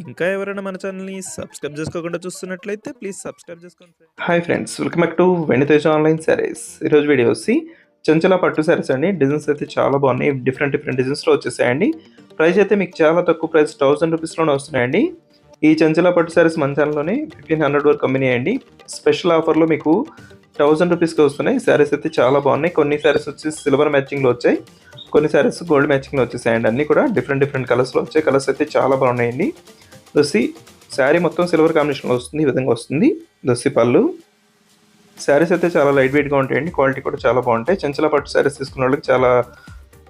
ఇంకా ఎవరైనా మన ఛానల్‌ని సబ్స్క్రైబ్ చేసుకోకుండా చూస్తున్నట్లయితే ప్లీజ్ సబ్స్క్రైబ్ చేసుకోండి hi friends welcome back to Veniteja online sarees ఈరోజు వీడియో వచ్చి చంచల పట్టు శారీస్ అండి. డిజైన్స్ అయితే చాలా బాగున్నాయి. డిఫరెంట్ డిఫరెంట్ డిజైన్స్లో వచ్చేసాయండి. ప్రైస్ అయితే మీకు చాలా తక్కువ ప్రైస్ థౌసండ్ రూపీస్లోనే వస్తున్నాయండి. ఈ చంచల పట్టు సారీస్ మన ఛానల్లోనే ఫిఫ్టీన్ హండ్రెడ్ వరకు కంపెనీ అండి స్పెషల్ ఆఫర్లో మీకు థౌసండ్ రూపీస్కి వస్తున్నాయి. శారీస్ అయితే చాలా బాగున్నాయి. కొన్ని శారీస్ వచ్చి సిల్వర్ మ్యాచింగ్లో వచ్చాయి. కొన్ని శారీస్ గోల్డ్ మ్యాచింగ్లో వచ్చేసాయండి. అన్నీ కూడా డిఫరెంట్ డిఫరెంట్ కలర్స్లో వచ్చాయి. కలర్స్ అయితే చాలా బాగున్నాయండి. దొసి శారీ మొత్తం సిల్వర్ కాంబినేషన్లో వస్తుంది ఈ విధంగా వస్తుంది. దొసి పళ్ళు. శారీస్ అయితే చాలా లైట్ వెయిట్గా ఉంటాయండి క్వాలిటీ కూడా చాలా బాగుంటాయి. చెంచల పట్టు శారీస్ తీసుకున్న వాళ్ళకి చాలా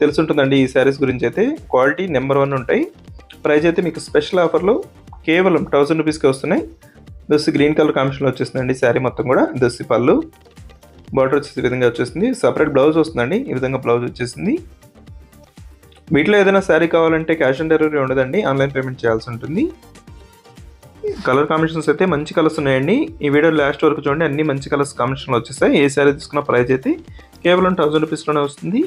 తెలుసుంటుందండి ఈ శారీస్ గురించి అయితే. క్వాలిటీ నెంబర్ వన్ ఉంటాయి. ప్రైస్ అయితే మీకు స్పెషల్ ఆఫర్లో కేవలం థౌసండ్ రూపీస్కి వస్తున్నాయి. దస్ గ్రీన్ కలర్ కాంబినేషన్లో వచ్చేస్తుందండి శారీ మొత్తం కూడా దస్సి పళ్ళు. బార్డర్ వచ్చేసి విధంగా వచ్చేసింది సపరేట్ బ్లౌజ్ వస్తుందండి ఈ విధంగా బ్లౌజ్ వచ్చేసింది. వీటిలో ఏదైనా శారీ కావాలంటే క్యాష్ ఆన్ డెలివరీ ఉండదండి. ఆన్లైన్ పేమెంట్ చేయాల్సి ఉంటుంది. కలర్ కాంబినేషన్స్ అయితే మంచి కలర్స్ ఉన్నాయండి. ఈ వీడియో లాస్ట్ వరకు చూడండి. అన్ని మంచి కలర్స్ కాంబినేషన్లు వచ్చేసాయి. ఏ శారీ తీసుకున్న ప్రైస్ అయితే కేవలం థౌసండ్ రూపీస్లోనే వస్తుంది.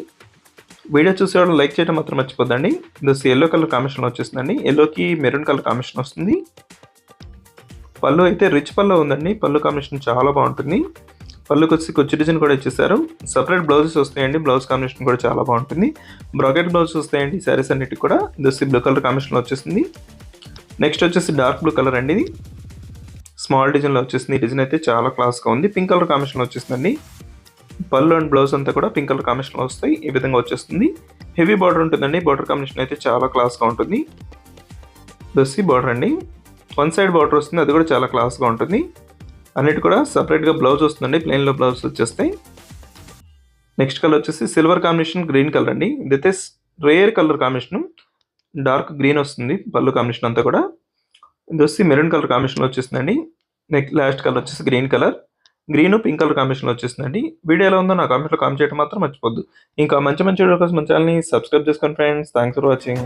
వీడియో చూసేవాళ్ళు లైక్ చేయడం మాత్రం మర్చిపోద్దండి. దస్ ఎల్లో కలర్ కాంబినేషన్లో వచ్చేస్తుందండి ఎల్లోకి మెరూన్ కలర్ కాంబినేషన్ వస్తుంది. పళ్ళు అయితే రిచ్ పళ్ళు ఉందండి. పళ్ళు కాంబినేషన్ చాలా బాగుంటుంది. పళ్ళుకి వచ్చి కొచ్చి డిజైన్ కూడా ఇచ్చేసారు. సపరేట్ బ్లౌజెస్ వస్తాయండి. బ్లౌజ్ కాంబినేషన్ కూడా చాలా బాగుంటుంది. బ్రాకెట్ బ్లౌజ్ వస్తాయండి. శారీస్ అన్నిటికి కూడా. దస్ బ్లూ కలర్ కాంబినేషన్లో వచ్చేసింది. నెక్స్ట్ వచ్చేసి డార్క్ బ్లూ కలర్ అండి ఇది. స్మాల్ డిజైన్లో వచ్చేసింది. ఈ డిజైన్ అయితే చాలా క్లాస్గా ఉంది. పింక్ కలర్ కాంబినేషన్లో వచ్చేసిందండి. పళ్ళు అండ్ బ్లౌజ్ అంతా కూడా పింక్ కలర్ కాంబినేషన్లో వస్తాయి. ఈ విధంగా వచ్చేస్తుంది. హెవీ బార్డర్ ఉంటుందండి. బార్డర్ కాంబినేషన్ అయితే చాలా క్లాస్గా ఉంటుంది. దొస్సి బార్డర్ అండి. వన్ సైడ్ బార్డర్ వస్తుంది. అది కూడా చాలా క్లాస్గా ఉంటుంది. అన్నిటి కూడా సపరేట్గా బ్లౌజ్ వస్తుందండి. ప్లెయిన్లో బ్లౌజ్ వచ్చేస్తాయి. నెక్స్ట్ కలర్ వచ్చేసి సిల్వర్ కాంబినేషన్ గ్రీన్ కలర్ అండి. ఇదైతే rare colour combination dark green వస్తుంది పళ్ళు కాంబినేషన్ అంతా కూడా. ఇది వచ్చి మెరూన్ కలర్ కాంబినేషన్లో వచ్చేసిందండి నెక్స్ట్ లాస్ట్ కలర్ వచ్చేసి green colour green pink colour కాంబినేషన్లో వచ్చేసిందండి వీడియో ఎలా ఉందో నా కామెంట్లో కామెంట్ చేయడం మాత్రం మర్చిపోద్దు ఇంకా మంచి మంచి వీడియో కోసం మన ఛానల్ని సబ్స్క్రైబ్ చేసుకోండి ఫ్రెండ్స్ థ్యాంక్స్ ఫర్ వాచింగ్